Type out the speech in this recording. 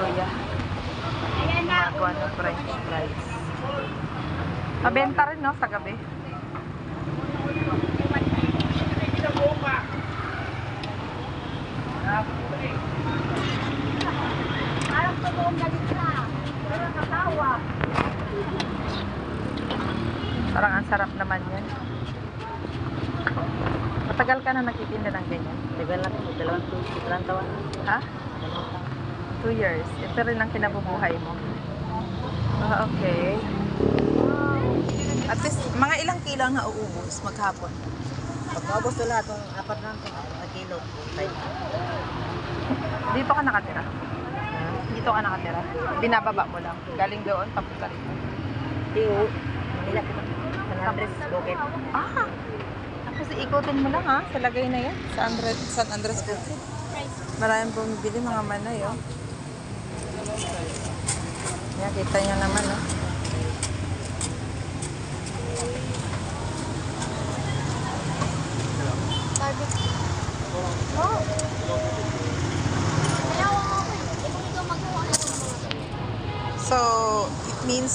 kuya. Ayan na. Gumagawa ng french fries. Mabenta rin, no, sa gabi. Parang totoong galit ka. Pero katawa. Parang ang sarap naman yan. Matagal ka na nagtitinda ng ganyan. Tagal na po, dalawang tu- dalawang taon. Two years. Ito rin ang kinabubuhay mo. Ah, okay. At least, mga ilang kilo ang nauubos maghapon. Pag maubos ko lahat, kung apat na ito, na kilo. Five. Dito ka nakatira. Dito ka nakatira. Binababa mo lang. Galing doon, papunta rito. Di o, Manila ko. San Andres, Bukit. Ah! Tapos ikutin mo lang ha, sa lagay na yan. Sa Andres, San Andres Bukid. Maraming bumibili mga manay oh. Yan, kita nyo naman. Barbecue. Oh. So, it means